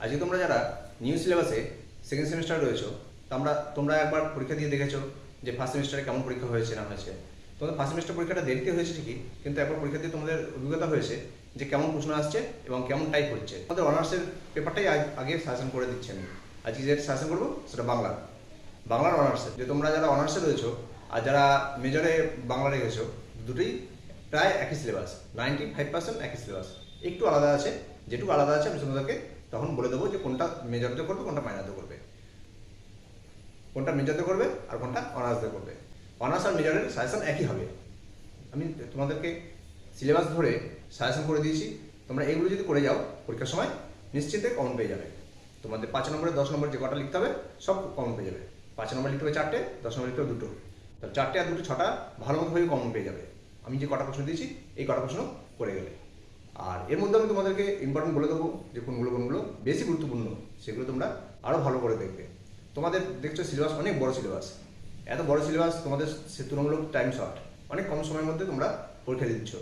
আজকে তোমরা যারা নিউ সিলেবাসে সেকেন্ড সেমিস্টার রয়েছো, তো আমরা, তোমরা একবার পরীক্ষা দিয়ে দেখেছ যে ফার্স্ট সেমিস্টারে কেমন পরীক্ষা হয়েছে না হয়েছে। তোমাদের ফার্স্ট সেমিস্টার পরীক্ষাটা দেরিতে হয়েছে ঠিকই, কিন্তু একবার পরীক্ষা দিয়ে তোমাদের অভিজ্ঞতা হয়েছে যে কেমন প্রশ্ন আসছে এবং কেমন টাইপ হচ্ছে। আমাদের অনার্সের পেপারটাই আগ- আগে সাজেশন করে দিচ্ছি আমি। আজকে যে সাজেশন করব, সেটা বাংলা। বাংলার অনার্সে যে তোমরা যারা অনার্সে রয়েছো আর যারা মেজরে বাংলা রেখেছো, দুটোই প্রায় একই সিলেবাস নাইনটি ফাইভ পার্সেন্ট একই সিলেবাস একটু আলাদা আছে, যেটুকু আলাদা আছে আমি তোমাদেরকে তখন বলে দেবো যে কোনটা মেজরতে করবে, কোনটা মাইনারতে করবে। কোনটা মেজরতে করবে আর কোনটা অনার্সতে করবে। অনার্স আর মেজরের সাজেশন একই হবে। আমি তোমাদেরকে সিলেবাস ধরে সাজেশন করে দিয়েছি, তোমরা এগুলো যদি করে যাও, পরীক্ষার সময় নিশ্চিন্তে কমন পেয়ে যাবে। তোমাদের পাঁচ নম্বরে দশ নম্বর যে কটা লিখতে হবে, সব কমন পেয়ে যাবে। পাঁচ নম্বর লিখতে হবে চারটে, দশ নম্বর লিখতে হবে দুটো। তাহলে চারটে আর দুটো ছটা ভালো মতোভাবে কমন পেয়ে যাবে। আমি যে কটা প্রশ্ন দিয়েছি, এই কটা প্রশ্ন করে গেলে। আর এর মধ্যে আমি তোমাদেরকে ইম্পর্টেন্ট বলে দেবো যে কোনগুলো কোনগুলো বেশি গুরুত্বপূর্ণ, সেগুলো তোমরা আরও ভালো করে দেখবে। তোমাদের দেখছ সিলেবাস অনেক বড় সিলেবাস এত বড় সিলেবাস তোমাদের সে তুলনামূলক টাইম শর্ট অনেক কম সময়ের মধ্যে তোমরা পরীক্ষা দিচ্ছ।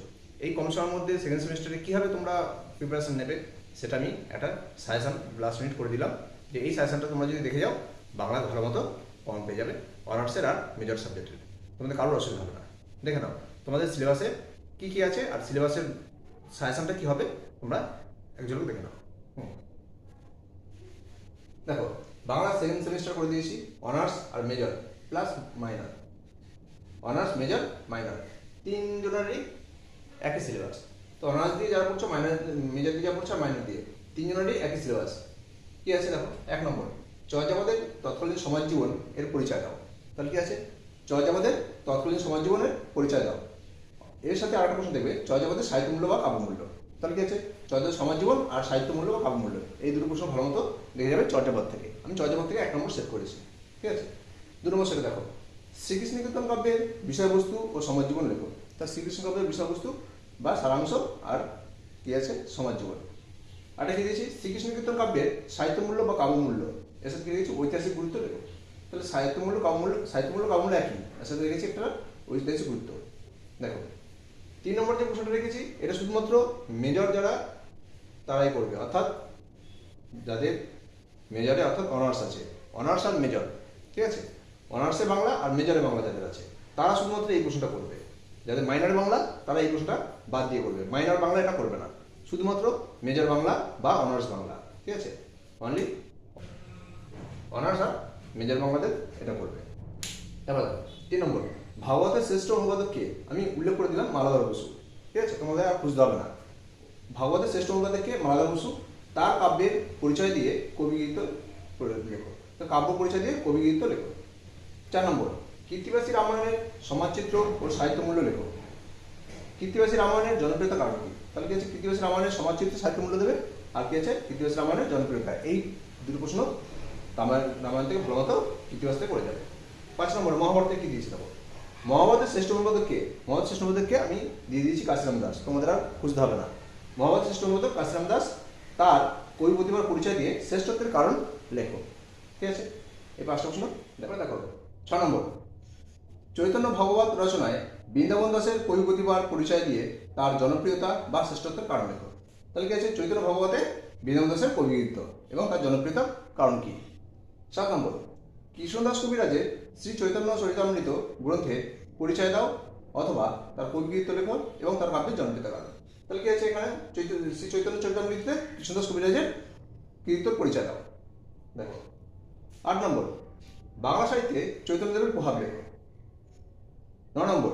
এই কম সময়ের মধ্যে সেকেন্ড সেমিস্টারে কীভাবে তোমরা প্রিপারেশন নেবে, সেটা আমি একটা সাজেশন লাস্ট মিনিট করে দিলাম। যে এই সাজেশনটা তোমরা যদি দেখে যাও, বাংলা ভালো মতো কমন পেয়ে যাবে অনার্সের আর মেজর সাবজেক্টের তোমাদের কারোর অসুবিধা হবে না। দেখে নাও, তোমাদের সিলেবাসে কী কী আছে? আর সিলেবাসের সাজেশনটা কী হবে? তোমরা এক ঝলক দেখে নাও। দেখো, বাংলা সেকেন্ড সেমিস্টার করে দিয়েছি অনার্স আর major plus minor honours major minor তিনজনেরই একই সিলেবাস তো অনার্স দিয়ে যারা পড়ছো মাইনার মেজর দিয়ে যা পড়ছো আর মাইনর দিয়ে, তিনজনেরই একই সিলেবাস কি আছে দেখো? এক নম্বর চর্যাপদের তৎকালীন সমাজ জীবন এর পরিচয় দাও। তাহলে কি আছে? চর্যাপদের তৎকালীন সমাজ জীবনের পরিচয় দাও। এর সাথে আরেকটা প্রশ্ন দেখবে চর্যাপদের সাহিত্য মূল্য বা কাব্যমূল্য তাহলে কি আছে? চর্যাপদের সমাজ জীবন আর সাহিত্য মূল্য বা কাব্যমূল্য এই দুটো প্রশ্ন ভালো মতো দেখে যাবে চর্যাপদ থেকে। আমি চর্যাপদ থেকে এক নম্বর সেট করেছি। ঠিক আছে? দু নম্বর সেটা দেখো। শ্রীকৃষ্ণ কীর্তন কাব্যের বিষয়বস্তু ও সমাজ জীবন লেখো। তা শ্রীকৃষ্ণ কাব্যের বিষয়বস্তু বা সারাংশ আর কি আছে? সমাজ জীবন। আরেকটা কি দিয়েছি? শ্রীকৃষ্ণ কীর্তন কাব্যের সাহিত্য মূল্য বা কাব্যমূল্য এর সাথে দিয়েছি? ঐতিহাসিক গুরুত্ব লেখো। তাহলে সাহিত্য মূল্য কাব্যমূল্য সাহিত্য মূল্য কাব্যমূল্য একই। এর সাথে রেখেছি একটা ঐতিহাসিক গুরুত্ব। দেখো তিন নম্বর যে প্রশ্নটা রেখেছি, এটা শুধুমাত্র মেজর যারা, তারাই করবে। অর্থাৎ যাদের মেজরে অর্থাৎ অনার্স আছে। অনার্স আর মেজর ঠিক আছে? অনার্সে বাংলা আর মেজরে বাংলা যাদের আছে, তারা শুধুমাত্র এই প্রশ্নটা করবে। যাদের মাইনর বাংলা, তারা এই প্রশ্নটা বাদ দিয়ে করবে। মাইনর বাংলা এটা করবে না। শুধুমাত্র মেজর বাংলা বা অনার্স বাংলা, ঠিক আছে? অনলি অনার্স আর মেজর বাংলাদের এটা করবে। তিন নম্বর। ভাগবতের শ্রেষ্ঠ অনুবাদক কে? আমি উল্লেখ করে দিলাম মালাধর বসু। ঠিক আছে? তোমাদের আর খুঁজতে হবে না। ভাগবতের শ্রেষ্ঠ অনুবাদক কে? মালাধর বসু। তার কাব্যের পরিচয় দিয়ে কবি গীত করে লেখো। তো কাব্য পরিচয় দিয়ে কবি গীত লেখো। চার নম্বর, কীর্তিবাসী রামায়ণের সমাজচিত্র ও সাহিত্য মূল্য লেখো। কীর্তিবাসী রামায়ণের জনপ্রিয়তা কারণ কি? তাহলে কি আছে? কীর্তিবাসী রামায়ণের সমাজচিত্র, সাহিত্য মূল্য দেবে? আর কি আছে? কীর্তিবাসী রামায়ণের জনপ্রিয়তা। এই দুটো প্রশ্ন রামায়ণ রামায়ণ থেকে ভালো মতো কীর্তিবাস করে যাবে। পাঁচ নম্বর, মহাভারতে কি দিয়েছি দেখো? মহাভারতের শ্রেষ্ঠ অনুবাদক কে? মহাভারত শ্রেষ্ঠ অনুবাদককে আমি দিয়ে দিয়েছি কাশিরাম দাস। তোমাদের আর খুঁজতে হবে না। মহাভারত শ্রেষ্ঠ অনুবাদক কাশিরাম দাস, তার কবি প্রতিভার পরিচয় দিয়ে শ্রেষ্ঠত্বের কারণ লেখো। ঠিক আছে? এই পাঁচটা প্রশ্ন দেখো দেখো। ছ নম্বর। চৈতন্য ভগবত রচনায় বৃন্দাবন দাসের কবি প্রতিভার পরিচয় দিয়ে তার জনপ্রিয়তা বা শ্রেষ্ঠত্বের কারণ লেখো। তাহলে কি আছে? চৈতন্য ভগবতে বৃন্দাবন দাসের কবিগীত এবং তার জনপ্রিয়তার কারণ কি? সাত নম্বর। কৃষ্ণদাস কবিরাজের শ্রী চৈতন্য চরিতামৃত গ্রন্থে পরিচয় দাও অথবা তার কবিগীত লেখো এবং তার কাব্যের জনপ্রিয়তা কারণ তাহলে কি আছে এখানে? শ্রী চৈতন্য চরিতামৃততে কৃষ্ণদাস কবিরাজের কীর্তন পরিচয় দাও। দেখো, আট নম্বর। বাংলা সাহিত্যে চৈতন্যদেবের প্রভাব লেখো। ন নম্বর।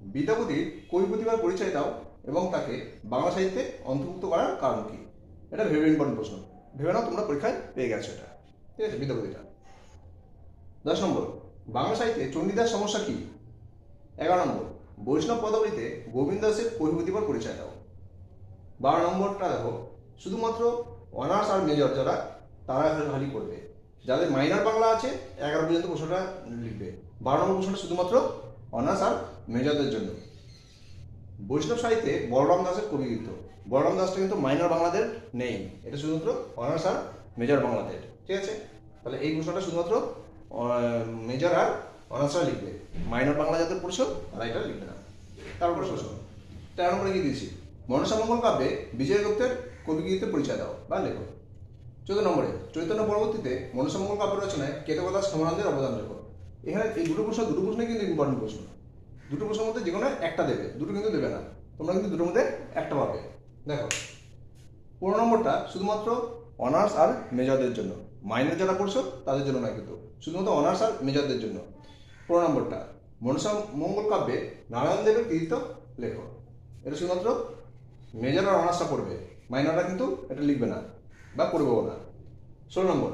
বিদ্যাপতির কবি প্রতিভার পরিচয় দাও এবং তাকে বাংলা সাহিত্যে অন্তর্ভুক্ত করার কারণ কি? এটা ভেরি ইম্পর্টেন্ট প্রশ্ন। ভেবে নাও, তোমরা পরীক্ষায় পেয়ে গেছো এটা। ঠিক আছে, বিদ্যাপতিটা। দশ নম্বর। বাংলা সাহিত্যে চণ্ডীদাস সমস্যা কি? এগারো নম্বর, বৈষ্ণব পদাবলীতে গোবিন্দ দাসের প্রতিভার পরিচয় দাও? বারো নম্বরটা দেখো, শুধুমাত্র অনার্স আর মেজর যারা, তারা খালি করবে যাদের মাইনার বাংলা আছে, এগারো পর্যন্ত প্রশ্নটা লিখবে। বারো নম্বর প্রশ্নটা শুধুমাত্র অনার্স আর মেজরদের জন্য। বৈষ্ণব সাহিত্যে বলরাম দাসের কবিগীত বলরাম দাসটা কিন্তু মাইনার বাংলাদের নেই। এটা শুধুমাত্র অনার্স আর মেজর বাংলাদের। ঠিক আছে? তাহলে এই প্রশ্নটা শুধুমাত্র মেজর আর অনার্সরা লিখবে। মাইনর বাংলা পড়ছো তারা এটা লিখবে না। তারপরে প্রশ্ন তেরো নম্বরে কি দিয়েছি? মনসামঙ্গল কাব্যে বিজয় গুপ্তের কবিগীতের পরিচয় দাও বা লেখো। চোদ্দ নম্বরে, চৈতন্য পরবর্তীতে মনসামঙ্গল কাব্য রচনায় কেতকদাস সমানন্দের অবদান রেখো এখানে এই দুটো প্রশ্ন, দুটো প্রশ্নই কিন্তু ইম্পর্টেন্ট প্রশ্ন। দুটো প্রশ্নের মধ্যে যে কোনো একটা দেবে, দুটো কিন্তু দেবে না। তোমরা কিন্তু দুটোর মধ্যে একটা পাবে। দেখো, পনেরো নম্বরটা শুধুমাত্র অনার্স আর মেজরদের জন্য। মাইনর যারা পড়ছো তাদের জন্য নয় কিন্তু। শুধুমাত্র অনার্স আর মেজরদের জন্য। পনেরো নম্বরটা, মনসা মঙ্গল কাব্যে নারায়ণ দেবের কৃতিত্ব লেখো এটা শুধুমাত্র মেজর আর অনার্সটা পড়বে। মাইনররা কিন্তু এটা লিখবে না বা পড়বেও না। ষোলো নম্বর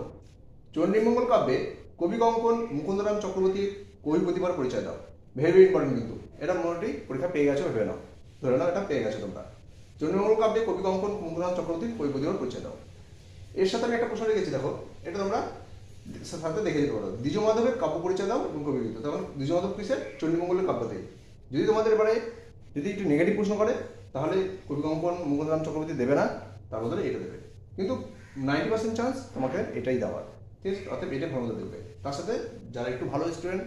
চণ্ডীমঙ্গল কাব্যে কবি কঙ্কন মুকুন্দরাম চক্রবর্তীর কবি প্রতিভার পরিচয় দাও। ভেরি ইম্পর্টেন্ট কিন্তু। এটা মোটামুটি পরীক্ষা পেয়ে গেছো, ভেবে নাও। ধরে নাও এটা পেয়ে গেছো তোমরা। চণ্ডীমঙ্গল কাব্যে কবি কঙ্কন মুকুন্দরাম চক্রবর্তীর কবি প্রতিভার পরিচয় দাও। এর সাথে আমি একটা প্রশ্ন রেখেছি, দেখো। এটা তোমরা সাথে দেখে যেতে পারো। দ্বিজ মাধবের কাব্য পরিচয় দাও এবং কবি গীত তখন দ্বিজ মাধব কিসের? চণ্ডীমঙ্গলের কাব্যতে যদি তোমাদের এবারে যদি একটু নেগেটিভ প্রশ্ন করে, তাহলে কবি কঙ্কন মুকুন্দরাম চক্রবর্তী দেবে না, তার বদলে এটা দেবে। কিন্তু নাইনটি পার্সেন্ট চান্স তোমাকে এটাই দেওয়ার। ঠিক আছে? অর্থাৎ ভালো মতো দেবে তার সাথে যারা একটু ভালো স্টুডেন্ট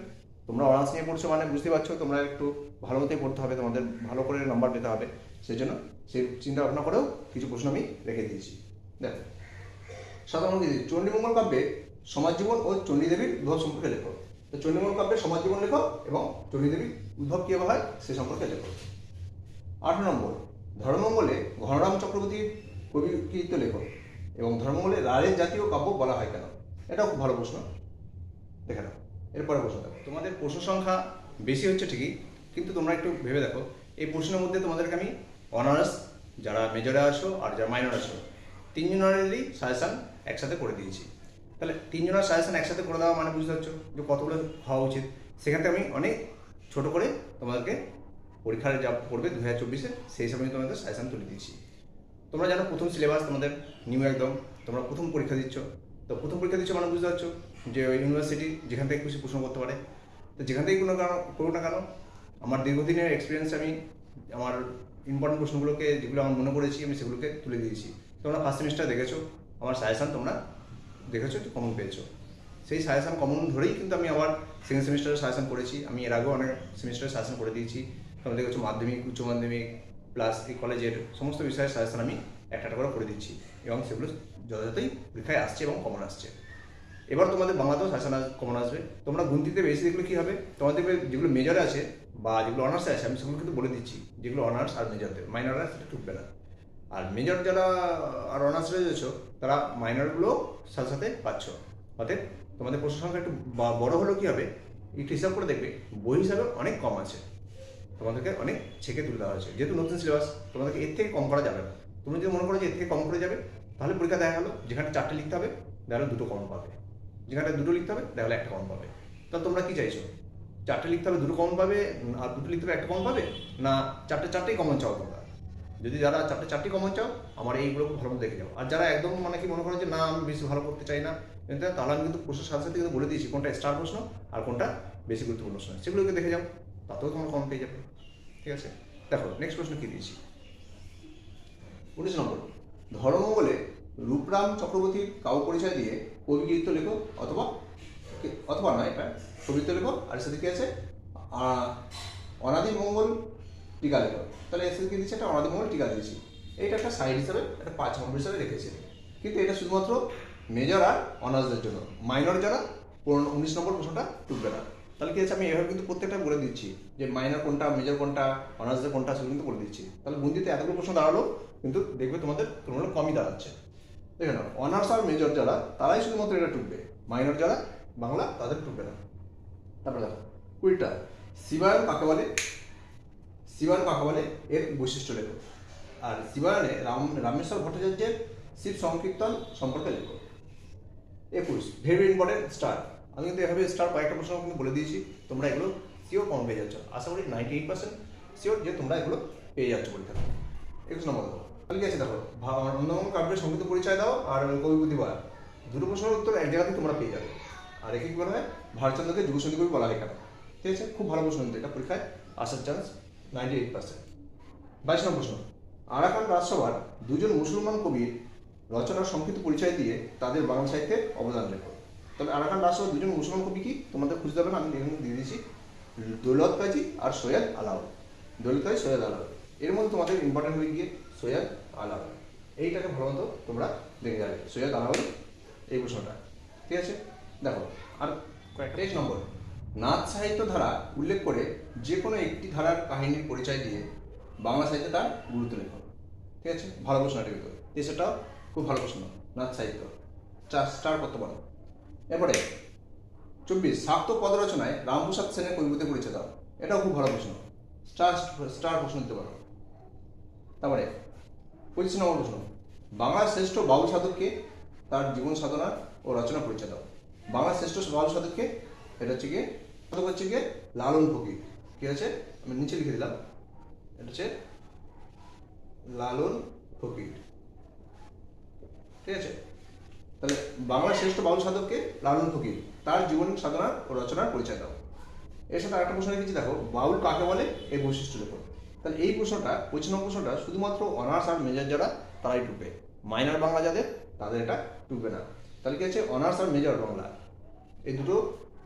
তোমরা অনার্স নিয়ে পড়ছো মানে বুঝতে পারছ, তোমরা একটু ভালো মতোই পড়তে হবে, তোমাদের ভালো করে নাম্বার পেতে হবে। সেই জন্য সেই চিন্তা ভাবনা করেও কিছু প্রশ্ন আমি রেখে দিয়েছি। দেখো। সাধারণত কি চণ্ডীমঙ্গল কাব্যে সমাজ জীবন ও চণ্ডীদেবীর উদ্ভব সম্পর্কে লেখো। তো চণ্ডীমঙ্গল কাব্যে সমাজ জীবন লেখো এবং চণ্ডীদেবীর উদ্ভব কীভাবে হয়, সে সম্পর্কে লেখো। আট নম্বর, ধর্মমঙ্গলে ঘনরাম চক্রবর্তীর কবি কীর্ত লেখো এবং ধর্মমঙ্গলে রায়ের জাতীয় কাব্য বলা হয় কেন? এটাও খুব ভালো প্রশ্ন। দেখে নাও। এরপরে প্রশ্ন দেখো। তোমাদের প্রশ্ন সংখ্যা বেশি হচ্ছে ঠিকই, কিন্তু তোমরা একটু ভেবে দেখো। এই প্রশ্নের মধ্যে তোমাদেরকে আমি অনার্স, যারা মেজরে আসো আর যারা মাইনর আসো তিনজনেরই সাজেশান একসাথে করে দিয়েছি। তাহলে তিনজনের সাজেশান একসাথে করে দেওয়া মানে বুঝতে পারছ যে কতগুলো হওয়া উচিত। সেখান থেকে আমি অনেক ছোট করে তোমাদেরকে পরীক্ষার যা পড়বে দু হাজার চব্বিশে সেই আমি তোমাদের সাজেশন তুলে দিয়েছি তোমরা জানো প্রথম সিলেবাস তোমাদের নিউ একদম। তোমরা প্রথম পরীক্ষা দিচ্ছ। তো প্রথম পরীক্ষা দিচ্ছ মানে বুঝতে পারছ যে ইউনিভার্সিটি যেখান থেকে খুশি প্রশ্ন করতে পারে। তো যেখান থেকে কোনো কারণ, করুক না কেন, আমার দীর্ঘদিনের এক্সপিরিয়েন্স আমি আমার ইম্পর্টেন্ট প্রশ্নগুলোকে যেগুলো আমার মনে করেছি আমি সেগুলোকে তুলে দিয়েছি। তোমরা ফার্স্ট সেমিস্টার দেখেছ। আমার সাজেশান তোমরা দেখেছ যে কমন পেয়েছ। সেই সাজেশান কমন ধরেই কিন্তু আমি আবার সেকেন্ড সেমিস্টারের সাজেশান করেছি। আমি এর আগেও অনেক সেমিস্টারের সাজেশান করে দিয়েছি। তোমরা দেখেছ মাধ্যমিক, উচ্চ মাধ্যমিক প্লাস এই কলেজের সমস্ত বিষয়ের সাজেশান আমি একটা একটা করে করে দিচ্ছি এবং সেগুলো যথাযথই পরীক্ষায় আসছে এবং কমন আসছে। এবার তোমাদের বাংলাতেও সাজেশন কমন আসবে। তোমরা গুনতিতে বেশি দেখলে কী হবে? তোমাদের যেগুলো মেজরে আছে বা যেগুলো অনার্সে আছে, আমি সেগুলো কিন্তু বলে দিচ্ছি। যেগুলো অনার্স আর মেজরদের মাইনররা সেটা ঢুকবে না। আর মেজর যারা আর অনার্স রয়েছে তারা মাইনরগুলো সাথে সাথে পাচ্ছ। অতএব তোমাদের প্রশ্ন সংখ্যা একটু বড় হলেও কি হবে? একটু হিসাব করে দেখবে, বই হিসাবে অনেক কম আছে। তোমাদেরকে অনেক ছেঁকে তুলে দেওয়া হয়েছে। যেহেতু নতুন সিলেবাস তোমাদেরকে এর থেকে কম করা যাবে না। তুমি যদি মনে করো যে এর থেকে কম করে যাবে, তাহলে পরীক্ষা দেখা গেলো, যেখানে চারটে লিখতে হবে, দেখা দুটো কম পাবে। যেখানে দুটো লিখতে হবে, দেখা একটা কম পাবে। তা তোমরা কি চাইছো? চারটে লিখতে হবে, দুটো কমন পাবে, আর দুটো লিখতে হবে, একটা কম পাবে? না, চারটে, চারটেই কমন চাও তোমরা? যদি যারা চারটে চারটি কমন চাও, আমার এইগুলো খুব ভালো দেখে যাও। আর যারা একদম মানে কি মনে করো যে, না, আমি বেশি ভালো করতে চাই না, কিন্তু তাহলে আমি কিন্তু প্রশ্নের সাথে সাথে কিন্তু বলে দিয়েছি, কোনটা স্টার প্রশ্ন আর কোনটা বেশি গুরুত্বপূর্ণ প্রশ্ন। সেগুলোকে দেখে যাও, তাতেও তোমার কম পেয়ে যাবে। ঠিক আছে? দেখো নেক্সট প্রশ্ন কি দিয়েছি? উনিশ নম্বর। ধর্মমঙ্গলে রূপরাম চক্রবর্তীর কাব্য পরিচয় দিয়ে কবি কীর্ত লেখো অথবা অথবা নয়, এটা কবিত্ব লেখো আর সাথে কি আছে? অনাদি মঙ্গল টিকা লেখো। তাহলে এর সাথে কি দিচ্ছে একটা অনাদি মঙ্গল টিকা দিয়েছি। এইটা একটা সাইড হিসাবে, একটা পাঁচ নম্বর হিসাবে রেখেছে। কিন্তু এটা শুধুমাত্র মেজর আর অনার্সদের জন্য। মাইনর যারা উনিশ নম্বর প্রশ্নটা টুকবে না। তাহলে কি আছে? আমি এভাবে কিন্তু প্রত্যেকটা বলে দিচ্ছি। যে মাইনর কোনটা মেজর কোনটা অনার্সদের কোনটা, সেগুলো কিন্তু বলে দিচ্ছি। তাহলে বুন্দিতে এতগুলো প্রশ্ন দাঁড়াল, কিন্তু দেখবে তোমাদের তুলনামূলক কমই দাঁড়াচ্ছে। দেখে নাও অনার্স আর মেজর যারা, তারাই শুধুমাত্র এটা টুকবে মাইনর যারা, বাংলা তাদের টুকবে না। তারপরে দেখো কুড়িটা শিবায়ন কাকে বলে শিবায়ন কাকে বলে, এর বৈশিষ্ট্য লেখো। আর শিবায়নে রাম, রামেশ্বর ভট্টাচার্যের শিব সংকীর্তন সম্পর্কে লেখো। একুশ ভেরি ইম্পর্টেন্ট স্টার আমি কিন্তু এভাবে স্টার কয়েকটা প্রশ্ন কিন্তু বলে দিয়েছি, তোমরা এগুলো শিওর কম পেয়ে যাচ্ছ। আশা করি নাইনটি এইট পার্সেন্ট শিওর যে তোমরা এগুলো পেয়ে যাচ্ছ পরীক্ষা একুশ নম্বর দেখো তাহলে কি আছে দেখো অন্যতম কাব্যের সংগীত পরিচয় দাও আর কবি প্রতিভা দুটো প্রশ্নের উত্তর এক জায়গাতে তোমরা পেয়ে যাবে। আর একে কি বলা হয়? ভারতচন্দ্রকে যুগসঙ্গী কবি বলা কেন? ঠিক আছে? খুব ভালো প্রশ্ন এটা, পরীক্ষায় আসার চান্স নাইনটি এইট পার্সেন্ট বাইশ নম্বর প্রশ্ন। আরাকান রাজসভার দুজন মুসলমান কবির রচনার সংক্ষিপ্ত পরিচয় দিয়ে তাদের বাংলা সাহিত্যে অবদান লেখো তবে আরাকান রাজসভার দুজন মুসলমান কবি কি তোমাদের খুঁজতে হবে না আমি এখানে দিয়ে দিয়েছি দৌলত কাজী আর সৈয়দ আলাউ দৌলত কাজী সৈয়দ আলাউ এর মধ্যে তোমাদের ইম্পর্টেন্ট হয়ে গিয়ে সৈয়দ আলাউ এইটাকে ভালো মতো তোমরা দেখে যাবে। সোজা দাঁড়াবে এই প্রশ্নটা। ঠিক আছে? দেখো আর কয়েকটা তেইশ নম্বর। নাচ সাহিত্য ধারা উল্লেখ করে যে কোনো একটি ধারার কাহিনীর পরিচয় দিয়ে বাংলা সাহিত্যে তার গুরুত্ব লেখো ঠিক আছে? ভালো প্রশ্ন এটা কিন্তু তেইশটাও খুব ভালো প্রশ্ন নাচ সাহিত্য। চার স্টার করতে পারো এরপরে, চব্বিশ শাক্ত পদ রচনায় রামপ্রসাদ সেনের কবিপতি পরিচয় দাও। এটাও খুব ভালো প্রশ্ন। স্টার স্টার প্রশ্ন দিতে পারো। তারপরে, পঁচিশ নম্বর প্রশ্ন। বাংলার শ্রেষ্ঠ বাউল সাধককে তার জীবন সাধনা ও রচনা পরিচয় দাও। বাংলার শ্রেষ্ঠ বাউল সাধককে, এটা হচ্ছে গিয়ে হচ্ছে গিয়ে লালন ফকির। কি আছে আমি নিচে লিখে দিলাম। এটা হচ্ছে লালন ফকির ঠিক আছে? তাহলে বাংলার শ্রেষ্ঠ বাউল সাধককে লালন ফকির তার জীবন সাধনা ও রচনার পরিচয় দাও। এর সাথে আরেকটা প্রশ্ন লিখেছি দেখো, বাউল কাকে বলে? এই বৈশিষ্ট্য লেখো তাহলে এই প্রশ্নটা পঁচিশ নম্বর প্রশ্নটা শুধুমাত্র অনার্স আর মেজর যারা, তারাই টুকবে মাইনার বাংলা যাদের, তাদের এটা টুকবে না। তাহলে কি আছে? অনার্স আর মেজর বাংলা। এই দুটো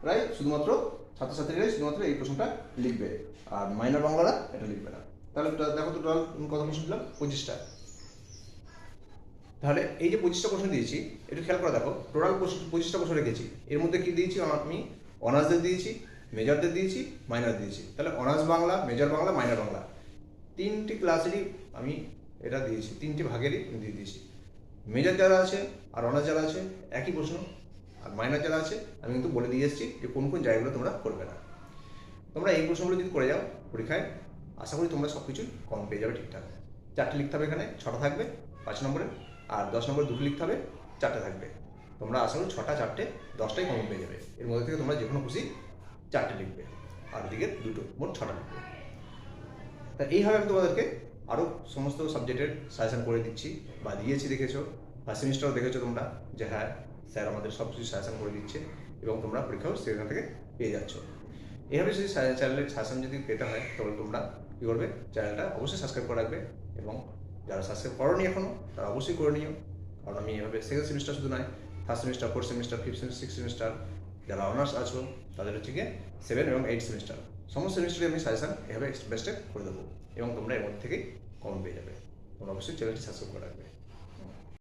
প্রায় শুধুমাত্র ছাত্রছাত্রীরাই শুধুমাত্র এই প্রশ্নটা লিখবে। আর মাইনর বাংলারা এটা লিখবে না। তাহলে দেখো টোটাল কত প্রশ্ন দিলাম পঁচিশটা। তাহলে এই যে পঁচিশটা প্রশ্ন দিয়েছি, একটু খেয়াল করে দেখো। টোটাল পঁচিশটা প্রশ্ন রেখেছি। এর মধ্যে কি দিয়েছি? আমি অনার্সদের দিয়েছি মেজরদের দিয়েছি মাইনার দিয়েছি। তাহলে honours Bangla major Bangla minor Bangla. তিনটি ক্লাসেরই আমি এটা দিয়েছি, তিনটি ভাগেরই দিয়ে দিয়েছি। মেজর যারা আছে আর অনার্স যারা আছে, একই প্রশ্ন আর মাইনর যারা আছে, আমি কিন্তু বলে দিয়ে এসেছি যে কোন কোন জায়গাগুলো তোমরা করবে না। তোমরা এই প্রশ্নগুলো যদি করে যাও পরীক্ষায়, আশা করি তোমরা সব কিছুই কম পেয়ে যাবে ঠিকঠাক। চারটে লিখতে হবে এখানে, ছটা থাকবে পাঁচ নম্বরে, আর দশ নম্বরে দুটো লিখতে হবে, চারটে থাকবে। তোমরা আশা ছটা, চারটে, দশটাই কমন পেয়ে যাবে। এর মধ্যে থেকে তোমরা যে কোনো খুশি চারটে লিখবে, আর দিকে দুটো মোট ছটা লিখবে। তা এইভাবে আমি তোমাদেরকে আরও সমস্ত সাবজেক্টের সাজেশন করে দিচ্ছি, বা দিয়েছি দেখেছ ফার্স্ট সেমিস্টারও দেখেছ তোমরা যে হ্যাঁ স্যার আমাদের সব কিছু সাজেশন করে দিচ্ছে এবং তোমরা পরীক্ষাও সেখান থেকে পেয়ে যাচ্ছ। এভাবে যদি চ্যানেলের সাজেশন যদি পেতে হয়, তাহলে তোমরা কী করবে? চ্যানেলটা অবশ্যই সাবস্ক্রাইব করে রাখবে এবং যারা সাবস্ক্রাইব করোনি এখনও তারা অবশ্যই করে নিও। কারণ আমি এভাবে সেকেন্ড সেমিস্টার শুধু নয় first semester fourth semester fifth semester six semester যারা অনার্স আছো, তাদের হচ্ছে গিয়ে সেভেন এবং এইট সেমিস্টার সমস্ত সেমিস্টারে আমি সাজেশন এভাবে বেস্টে করে দেবো এবং তোমরা এর মধ্যে থেকেই কমন পেয়ে যাবে। তোমরা অবশ্যই চ্যানেলটি সাবস্ক্রাইব করে রাখবে।